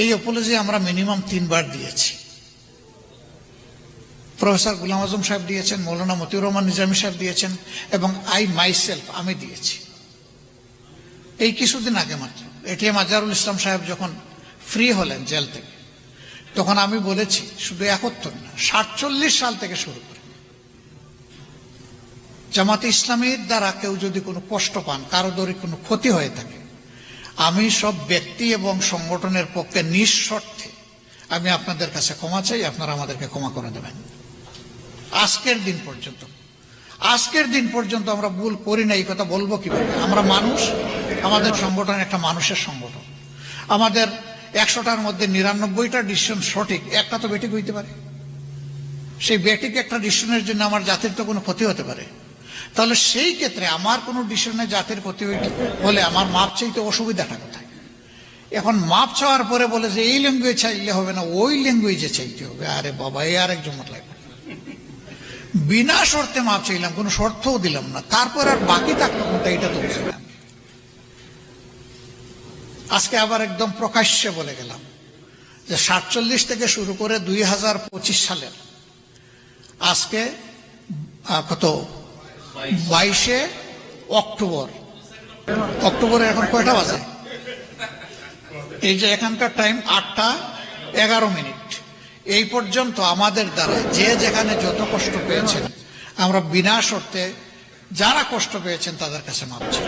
এই অপোলজি আমরা মিনিমাম তিনবার দিয়েছি। প্রফেসর গুলাম আজম সাহেব দিয়েছেন, মৌলানা মতিউর রহমান নিজামী সাহেব দিয়েছেন, এবং আই মাইসেলফ আমি দিয়েছি। এই কিছুদিন আগে মাত্র এটিএম আজারুল ইসলাম সাহেব যখন ফ্রি হলেন জেল থেকে, তখন আমি বলেছি, শুধু একাত্তর না, সাতচল্লিশ সাল থেকে শুরু করে। জামাতে ইসলামীর দ্বারা কেউ যদি কোনো কষ্ট পান, কারও দরে কোনো ক্ষতি হয়ে থাকে আমি সব ব্যক্তি এবং সংগঠনের পক্ষে নিঃশর্তে আমি আপনাদের কাছে ক্ষমা চাই, আপনারা আমাদেরকে ক্ষমা করে দেবেন। আজকের দিন পর্যন্ত। আজকের দিন পর্যন্ত আমরা ভুল করি না, এই কথা বলব কীভাবে? আমরা মানুষ, আমাদের সংগঠন একটা মানুষের সংগঠন। আমাদের একশোটার মধ্যে নিরানব্বইটা ডিসিশন সঠিক, একটা তো বেটিক হইতে পারে। সেই বেটিক একটা ডিসিশনের জন্য আমার জাতির তো কোনো ক্ষতি হতে পারে। তাহলে সেই ক্ষেত্রে আমার কোনো ডিসিশনে জাতির ক্ষতি হলে আমার মাপ চাইতে অসুবিধাটা কোথায়? এখন মাপ চাওয়ার পরে বলে যে এই ল্যাঙ্গুয়েজ চাইলে হবে না, ওই ল্যাঙ্গুয়েজে চাইতে হবে। আরে বাবা, এই আরেক জমত লাগবে। বিনা শর্তে মাপ চাইলাম, কোনো শর্তও দিলাম না। তারপর আর বাকি থাকল কোনটা, এটা তো আজকে আবার একদম প্রকাশ্যে বলে গেলাম যে সাতচল্লিশ থেকে শুরু করে দুই হাজার পঁচিশ সালের আজকে কত? বাইশে অক্টোবর। অক্টোবরে এখন কয়টা বাজে? এই যে এখানকার টাইম আটটা এগারো মিনিট। এই পর্যন্ত আমাদের দ্বারা যে যেখানে যত কষ্ট পেয়েছেন, আমরা বিনা শর্তে যারা কষ্ট পেয়েছেন তাদের কাছে মাপছি